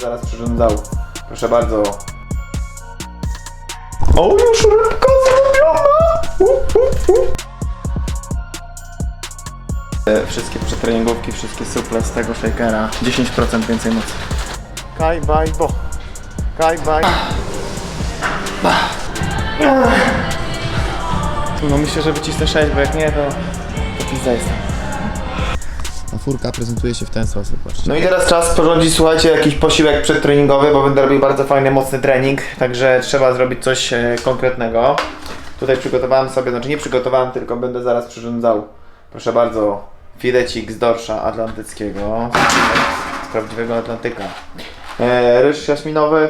zaraz przyrządzał. Proszę bardzo. O, już rybka zrobiona! E, Wszystkie przetreningówki, wszystkie suple z tego shakera. 10% więcej mocy. Kaj, baj, bo. Kaj, baj. No myślę, że wycisnę 6, bo jak nie, to, to pizza jest. Furka prezentuje się w ten sposób. No i teraz czas porządzić, słuchajcie, jakiś posiłek przedtreningowy, bo będę robił bardzo fajny, mocny trening, także trzeba zrobić coś e, konkretnego. Tutaj przygotowałem sobie, znaczy nie przygotowałem, tylko będę zaraz przyrządzał, proszę bardzo, filecik z dorsza atlantyckiego, z prawdziwego Atlantyka. E, ryż jaśminowy,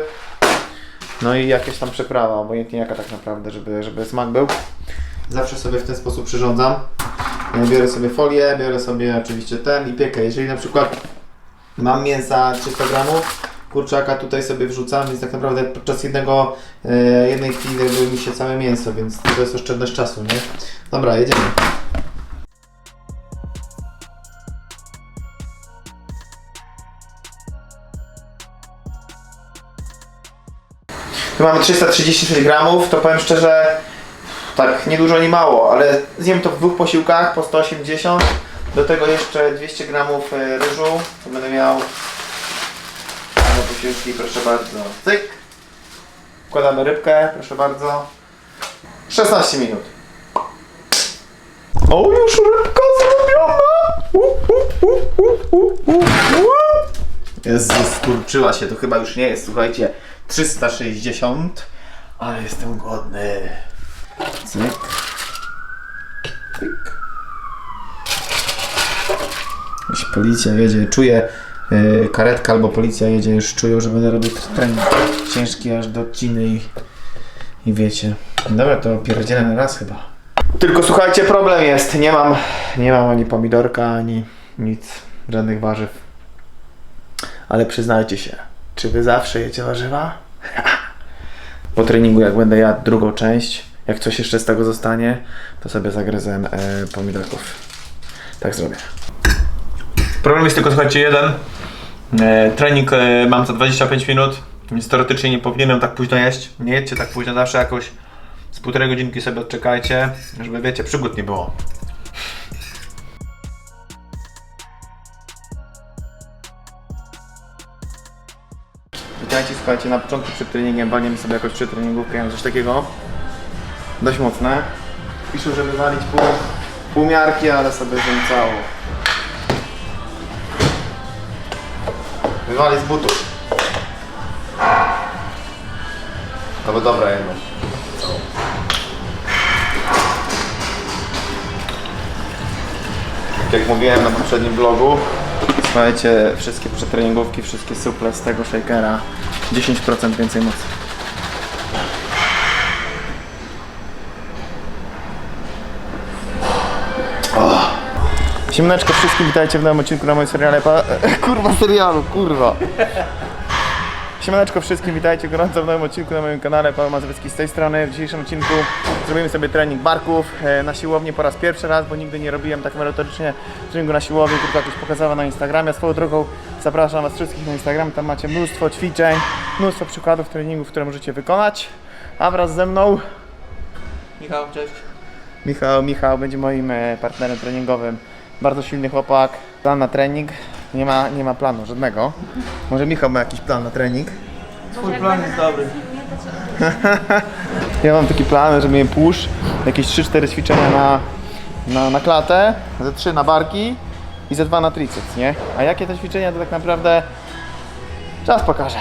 no i jakieś tam przyprawa, obojętnie jaka tak naprawdę, żeby, żeby smak był. Zawsze sobie w ten sposób przyrządzam. Biorę sobie folię, biorę sobie oczywiście ten i piekę. Jeżeli na przykład mam mięsa 300 gramów, kurczaka tutaj sobie wrzucam, więc tak naprawdę podczas jednego, e, jednej chwili robi mi się całe mięso, więc to jest oszczędność czasu, nie? Dobra, jedziemy. Tu mamy 336 gramów, to powiem szczerze, tak, nie dużo, nie mało, ale zjem to w dwóch posiłkach po 180. Do tego jeszcze 200 gramów e, ryżu, to będę miał na posiłki, proszę bardzo. Cyk. Wkładamy rybkę, proszę bardzo. 16 minut. O, już rybka zrobiona! U, u, u, u, u, skurczyła się, to chyba już nie jest, słuchajcie, 360, ale jestem głodny. Cyk. Cyk. Jeśli policja jedzie, czuję, yy, karetka albo policja jedzie, już czują, że będę robił trening ciężki aż do odciny i, i wiecie. Dobra, to pierdzielę na raz chyba. Tylko słuchajcie, problem jest, nie mam, nie mam ani pomidorka, ani nic, żadnych warzyw. Ale przyznajcie się, czy wy zawsze jecie warzywa? Po treningu, jak będę jadł drugą część, jak coś jeszcze z tego zostanie, to sobie zagryzę e, pomidorków. Tak zrobię. Problem jest tylko, słuchajcie, jeden. E, trening e, mam za 25 minut, więc teoretycznie nie powinienem tak późno jeść. Nie jedźcie tak późno, zawsze jakoś z półtorej godzinki sobie odczekajcie, żeby wiecie, przygód nie było. Witajcie, słuchajcie, na początku przed treningiem walniemy sobie jakoś przed treningówkę, coś takiego. Dość mocne. Piszą, żeby walić pół, pół miarki, ale sobie wziąłem całą. Wywali z butów. To by dobra jedno. Tak jak mówiłem na poprzednim vlogu, słuchajcie, wszystkie przetreningówki, wszystkie suple z tego shakera, 10% więcej mocy. Siemaneczko wszystkim, witajcie w nowym odcinku na moim seriale pa... Kurwa serialu, kurwa. Siemaneczko wszystkim, witajcie gorąco w nowym odcinku na moim kanale, Paweł Mazowiecki z tej strony. W dzisiejszym odcinku zrobimy sobie trening barków e, na siłowni po raz pierwszy raz, bo nigdy nie robiłem tak merytorycznie treningu na siłowni, tylko jakoś pokazałem na Instagramie. Swoją drogą zapraszam Was wszystkich na Instagram, tam macie mnóstwo ćwiczeń, mnóstwo przykładów treningów, które możecie wykonać. A wraz ze mną Michał, cześć. Michał, Michał będzie moim e, partnerem treningowym. Bardzo silny chłopak. Plan na trening. Nie ma, nie ma planu żadnego. Może Michał ma jakiś plan na trening? Twój plan jest dobry. Ja mam taki plan, że mnie push, jakieś 3-4 ćwiczenia na, na, na klatę, ze 3 na barki i ze 2 na triceps, nie? A jakie te ćwiczenia to tak naprawdę czas pokaże.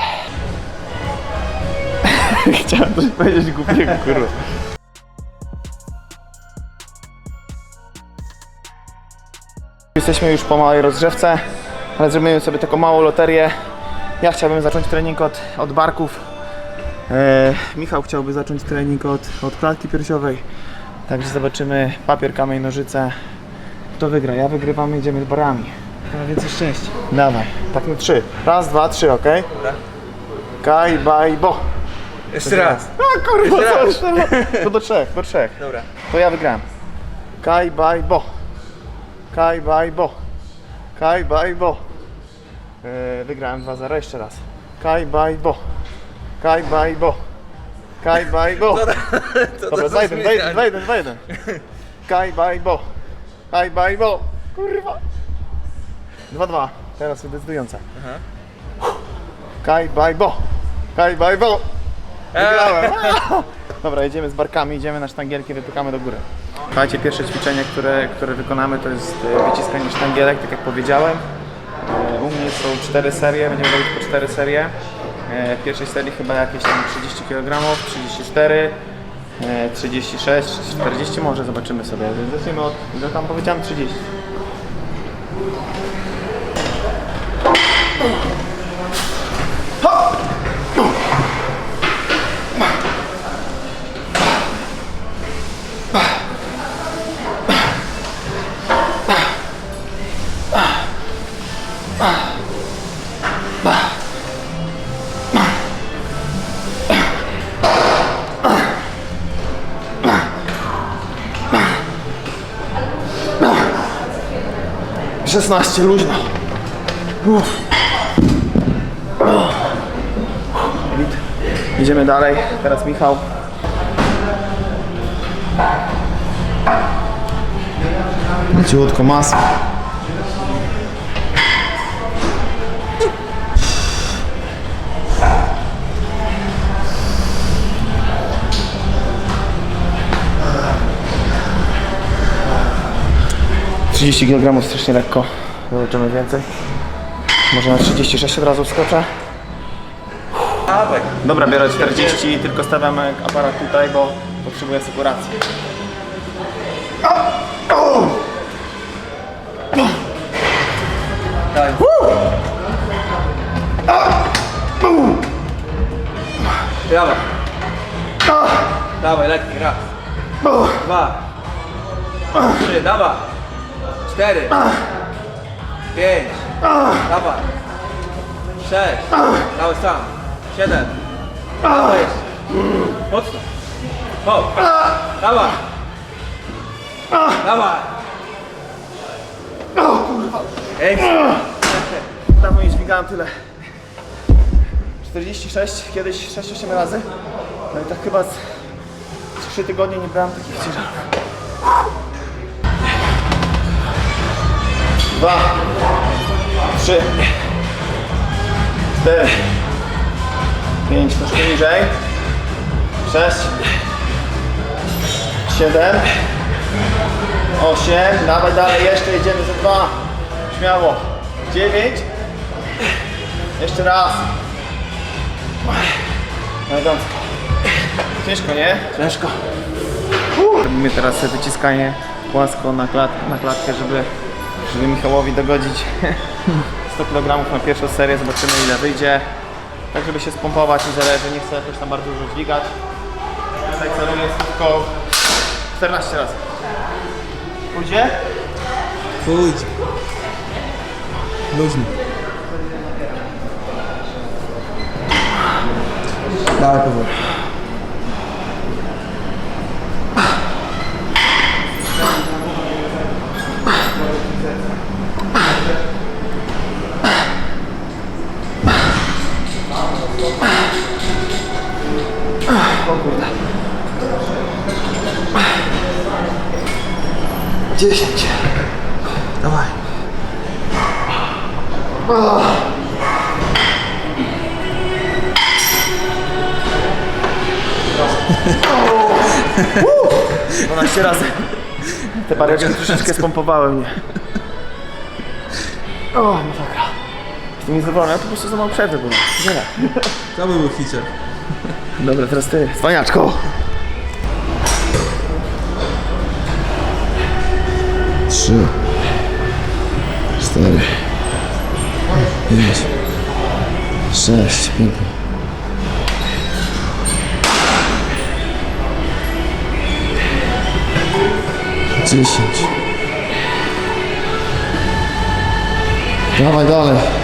Chciałem coś powiedzieć głupiego, kurwa. Jesteśmy już po małej rozgrzewce, ale zrobimy sobie taką małą loterię. Ja chciałbym zacząć trening od, od barków. E, Michał chciałby zacząć trening od, od klatki piersiowej. Także zobaczymy papier, kamień, nożyce. Kto wygra? Ja wygrywam, idziemy z barami. No więcej szczęścia. Dawaj, tak na trzy. Raz, dwa, trzy, ok? Dobra. Kaj, baj, bo. Jeszcze raz. A kurwa, Jeszcze co raz. To do trzech, do trzech. Dobra. To ja wygrałem. Kaj, baj, bo. Kaj, baj, bo. Kaj, baj, bo. E, wygrałem 2-0, jeszcze raz. Kaj, baj, bo. Kaj, baj, bo. Kaj, baj, bo. Dobra, za jeden, za jeden, za jeden, za jeden. Kaj, baj, bo. Kaj, baj, bo. Kurwa. 2-2. Teraz decydująca. Kaj, baj, bo. Kaj, baj, bo. Wygrałem. Dobra, jedziemy z barkami, idziemy na sztangielki, wypykamy do góry. Słuchajcie, pierwsze ćwiczenie, które, które wykonamy to jest e, wyciskanie sztangielek, tak jak powiedziałem. E, U mnie są cztery serie, będziemy robić po cztery serie. E, W pierwszej serii chyba jakieś tam 30 kg, 34, e, 36, 40 może, zobaczymy sobie. Zacznijmy od, ile tam powiedziałem 30. Szesnaście, luźno. Uff. Idziemy dalej. Teraz Michał. Ciutko masło. Trzydzieści kg strasznie lekko. Zobaczymy więcej. Może na 36 od razu wskoczę. Dobra, biorę 40 i tylko stawiam aparat tutaj, bo potrzebuję sekuracji. Dawaj. Dawaj, lekki, raz. Dwa. Trzy, dawaj. Cztery. Pięć. Dawaj. Sześć. Dawaj sam. Siedem. Dawaj. Mocno. Hop. Dawaj. Dawaj. Ekstra. Dawno nie dźwigałem tyle. 46, kiedyś 6-8 razy. No i tak chyba z 3 tygodnie nie brałem takich ciężarów. Dwa, trzy, cztery, pięć, troszkę niżej, sześć, siedem, osiem, dawaj dalej, jeszcze jedziemy za dwa, śmiało, dziewięć, jeszcze raz. Elegancko. Ciężko, nie? Ciężko. Robimy teraz wyciskanie płasko na, klat na klatkę, żeby, żeby Michałowi dogodzić 100 kg na pierwszą serię. Zobaczymy ile wyjdzie. Tak, żeby się spompować, nie zależy, nie chcę jakoś tam bardzo dużo dźwigać. Tutaj celuję tylko 14 razy. Pójdzie? Pójdź. Luźno. Dawaj powoli. Dziesięć. Dawaj. O! 12 razy. Te bareczki troszeczkę spompowały mnie. O, no dobra. Jestem niezadowolony, ja po prostu za mało przerwy było. Wiele. To by był hicier. Dobra, teraz ty. Cwaniaczko. Trzy. Cztery. Pięć. Sześć. Pięknie. Dziesięć. Dawaj dalej.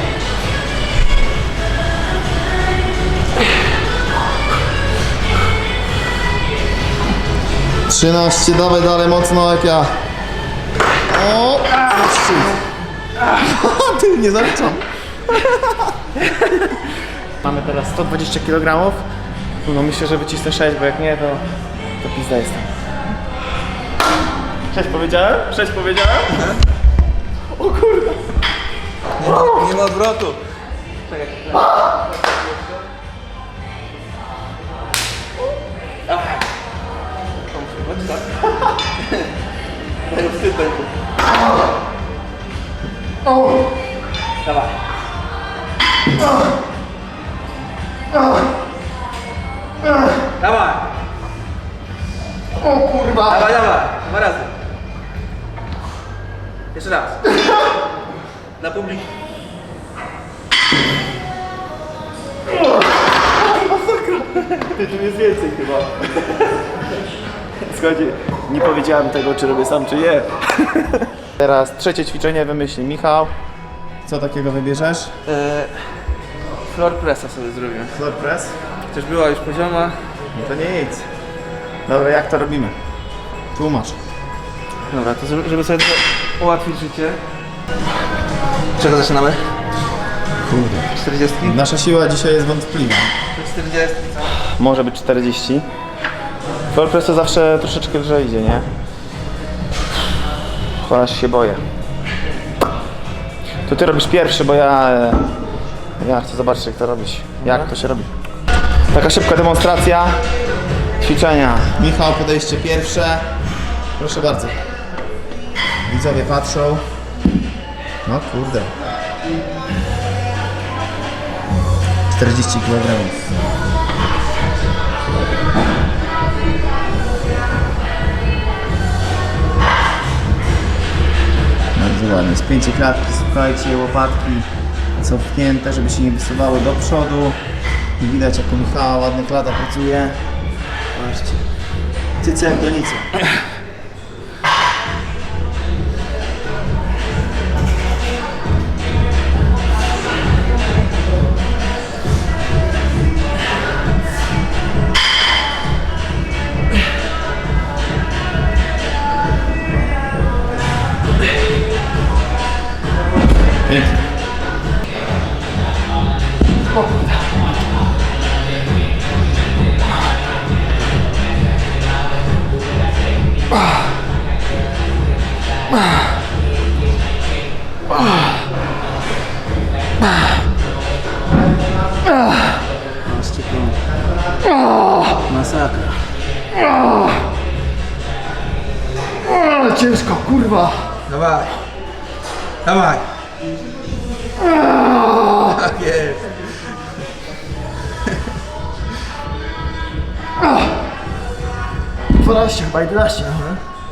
Trzynaście, dawaj dalej mocno jak ja. O! Ty nie zaliczam. Mamy teraz 120 kg. No myślę, że wycisnę 6, bo jak nie, to, to pizda jestem. 6 powiedziałem? 6 powiedziałem? O kurde. Nie ma, かだああやああ nie powiedziałem tego, czy robię sam, czy nie. Teraz trzecie ćwiczenie wymyśli Michał. Co takiego wybierzesz? E, floor pressa sobie zrobimy. Floor press? Chociaż była już pozioma. No to nie nic. Dobra, jak to robimy? Tłumacz. Dobra, to żeby, żeby sobie to ułatwić życie. Czego zaczynamy? Kurde. 40? Nasza siła dzisiaj jest wątpliwa. 40. Może być 40. Floor press to zawsze troszeczkę lżej idzie, nie? Chociaż się boję. To ty robisz pierwszy, bo ja... e, Ja chcę zobaczyć jak to robić. Jak to się robi. Taka szybka demonstracja ćwiczenia. Michał, podejście pierwsze. Proszę bardzo. Widzowie patrzą. No kurde. 40 kg. Ładnie. Spięcie klatki, słuchajcie, łopatki cofnięte, żeby się nie wysuwały do przodu. I widać jak u Michała ładnie klata pracuje. Patrzcie. Cyce jak. Pięknie. Masakra. Ciężko, kurwa! Dawaj. Dawaj. Tak jest. 12, chyba 11.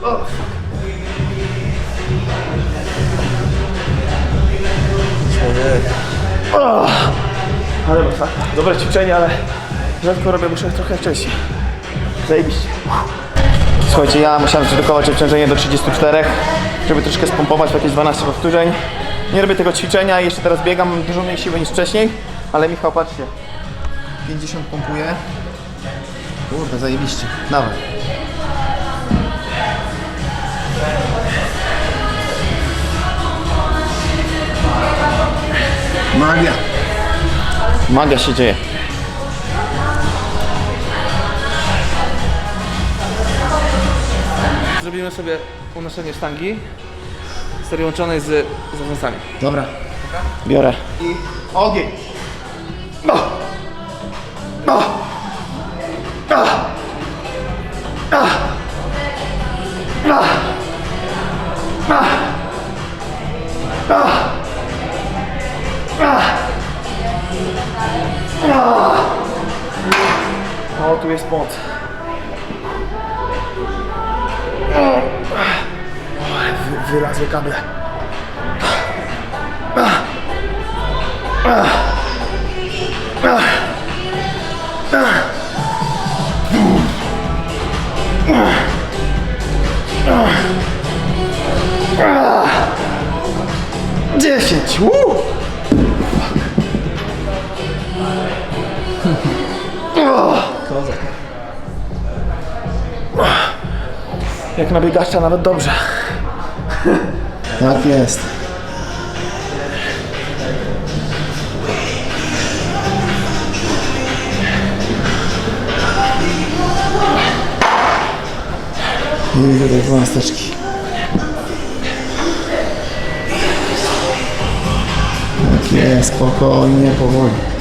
O, Ale masakra. Dobre ćwiczenie, ale rzadko robię, muszę trochę wcześniej. Zajebiście. Słuchajcie, ja musiałem zredukować obciążenie do 34, żeby troszkę spompować w jakieś 12 powtórzeń. Nie robię tego ćwiczenia i jeszcze teraz biegam, mam dużo mniej siły niż wcześniej, ale Michał, patrzcie. 50 pompuje. Kurde, zajebiście. Dawaj. Magia. Magia się dzieje. Zrobimy sobie unoszenie sztangi serii łączonej z zawąsami. Dobra. Biorę. I ogień. No. No. na biegacza nawet dobrze. tak jest. Nie widzę tej dwunasteczki. Tak jest, spokojnie, powoli.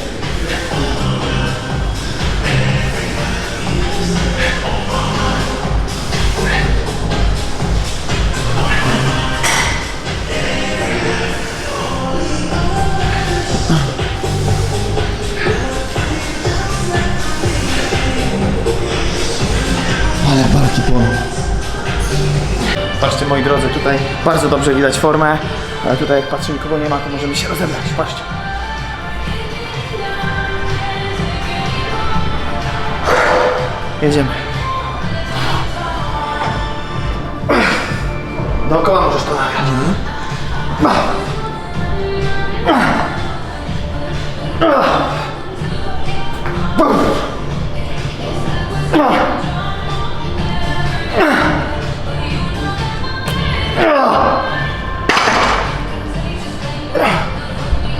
Patrzcie moi drodzy, tutaj bardzo dobrze widać formę, ale tutaj jak patrzę nikogo nie ma, to możemy się rozebrać. Patrzcie. Jedziemy. Dookoła możesz to nagrać.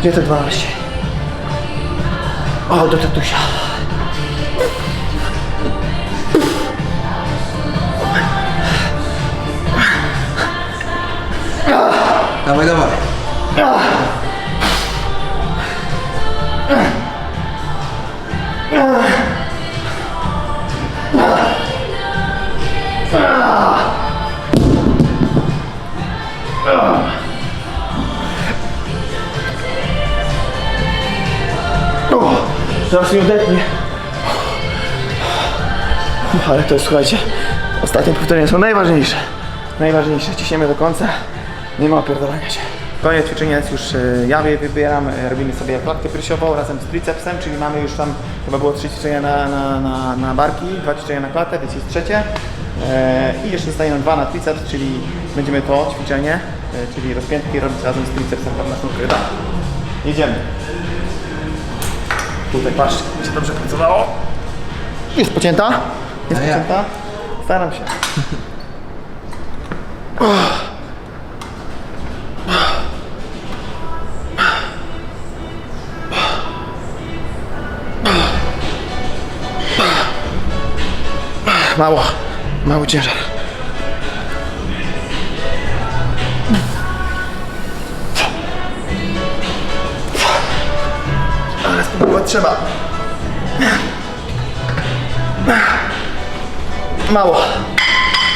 Gdzie te 12? O, do tatusia. Dawaj, dawaj. O, zaraz mi odetnie. Ale to jest, słuchajcie, ostatnie powtórzenia są najważniejsze. Najważniejsze. Ciśniemy do końca. Nie ma opierdolenia się. Kolejne ćwiczenie jest już, e, ja je wybieram, e, robimy sobie klatkę piersiową razem z tricepsem, czyli mamy już tam, chyba było trzy ćwiczenia na, na, na, na barki, dwa ćwiczenia na klatę, więc jest trzecie. E, I jeszcze zostaje nam dwa na triceps, czyli będziemy to ćwiczenie, czyli rozpiętki robić razem z tricepsem na sznurkę. Tak. Jedziemy. Tutaj patrzcie, będzie dobrze pracowało. Jest pocięta? Jest A jak? pocięta? Staram się. Mało, mały ciężar. Spróbować trzeba. Mało.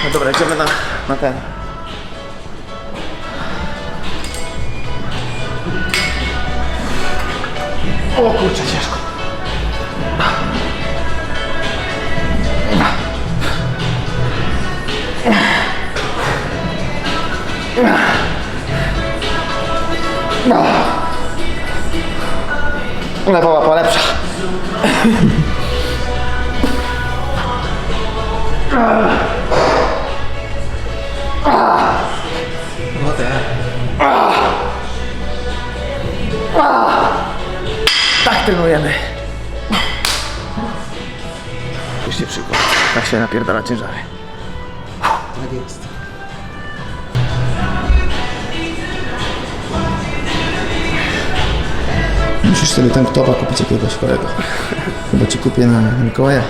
No dobra, idziemy na, na ten. O kurczę, ciężko. Lewa łapa lepsza. No tak. Trenujemy. Puśćcie przykład. Tak się napierdala ciężary. Sobie tank topa kupić jakiegoś chorego. Chyba ci kupię na Mikołaja.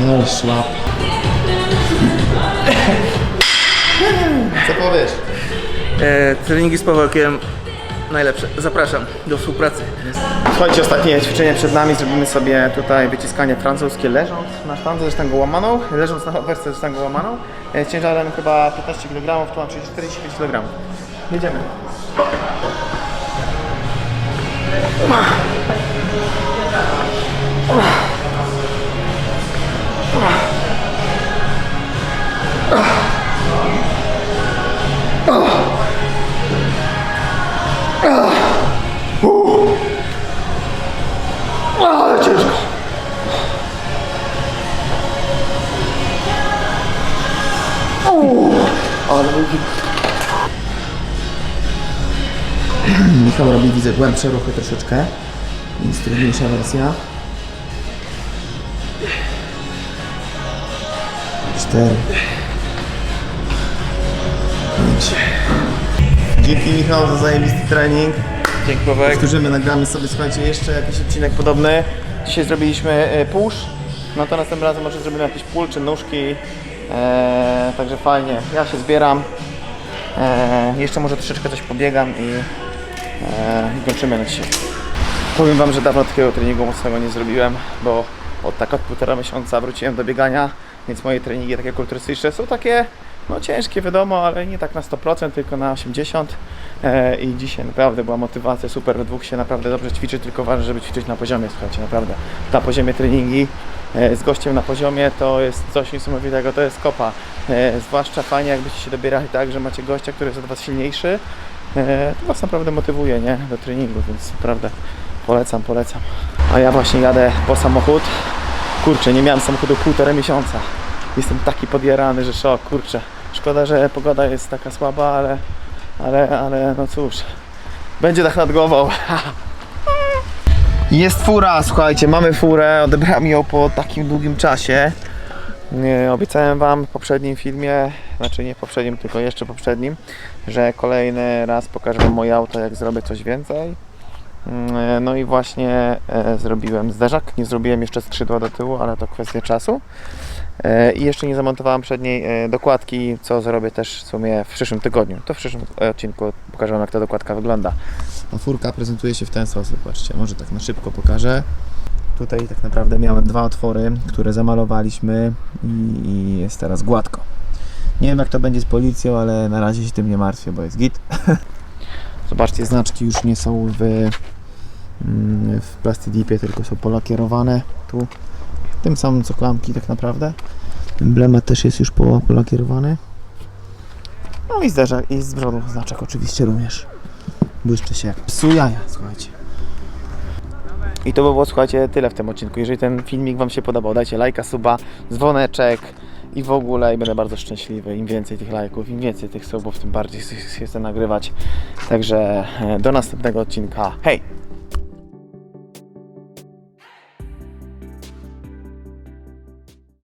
No szłap. Co powiesz? E, treningi z Pawełkiem najlepsze. Zapraszam do współpracy. Słuchajcie, ostatnie ćwiczenie przed nami. Zrobimy sobie tutaj wyciskanie francuskie leżąc na sztandze ze sztangą łamaną. Leżąc na wersję ze sztangą łamaną. E, Ciężarem chyba 15 kg, tu mam 45 kg. Jedziemy. Uuu, ale mój Michał robi, widzę, głębsze ruchy troszeczkę. Jest trudniejsza wersja. Cztery. Pięć. Dzięki Michał za zajebisty trening. Dziękowek. Powtórzymy, nagramy sobie, słuchajcie, jeszcze jakiś odcinek podobny. Dzisiaj zrobiliśmy e, push, no to następnym razem może zrobimy jakiś pull czy nóżki. E, także fajnie, ja się zbieram. E, jeszcze może troszeczkę coś pobiegam i, e, i kończymy na dzisiaj. Powiem Wam, że dawno takiego treningu mocnego nie zrobiłem, bo od tak od półtora miesiąca wróciłem do biegania, więc moje treningi takie kulturystyczne są takie no ciężkie wiadomo, ale nie tak na 100%, tylko na 80%. E, I dzisiaj naprawdę była motywacja super, we dwóch się naprawdę dobrze ćwiczy, tylko ważne, żeby ćwiczyć na poziomie, słuchajcie, naprawdę. Na poziomie treningi z gościem na poziomie to jest coś niesamowitego, to jest kopa. E, zwłaszcza fajnie jakbyście się dobierali tak, że macie gościa, który jest od Was silniejszy, e, to Was naprawdę motywuje, nie, do treningu, więc naprawdę polecam, polecam. A ja właśnie jadę po samochód. Kurczę, nie miałem samochodu półtora miesiąca. Jestem taki podjarany, że szok, kurczę. Szkoda, że pogoda jest taka słaba, ale, ale, ale no cóż. Będzie tak nad głową. Jest fura, słuchajcie, mamy furę, odebrałem ją po takim długim czasie. Obiecałem Wam w poprzednim filmie, znaczy nie poprzednim, tylko jeszcze poprzednim, że kolejny raz pokażę Wam moje auto, jak zrobię coś więcej. Mm, No i właśnie e, zrobiłem zderzak. Nie zrobiłem jeszcze skrzydła do tyłu, ale to kwestia czasu. E, I jeszcze nie zamontowałem przedniej e, dokładki, co zrobię też w sumie w przyszłym tygodniu. To w przyszłym odcinku pokażę Wam, jak ta dokładka wygląda. A furka prezentuje się w ten sposób, patrzcie, może tak na szybko pokażę. Tutaj tak naprawdę miałem dwa otwory, które zamalowaliśmy i- jest teraz gładko. Nie wiem jak to będzie z policją, ale na razie się tym nie martwię, bo jest git. Zobaczcie, znaczki już nie są w, mm, w plastidipie, tylko są polakierowane tu. Tym samym co klamki tak naprawdę. Emblemat też jest już po- polakierowany. No i zderzak, i z przodu znaczek oczywiście również. Błyszczy się jak psu jaja, słuchajcie. I to by było, słuchajcie, tyle w tym odcinku. Jeżeli ten filmik Wam się podobał, dajcie lajka, suba, dzwoneczek i w ogóle i będę bardzo szczęśliwy. Im więcej tych lajków, im więcej tych subów, tym bardziej chcę nagrywać. Także e, do następnego odcinka. Hej!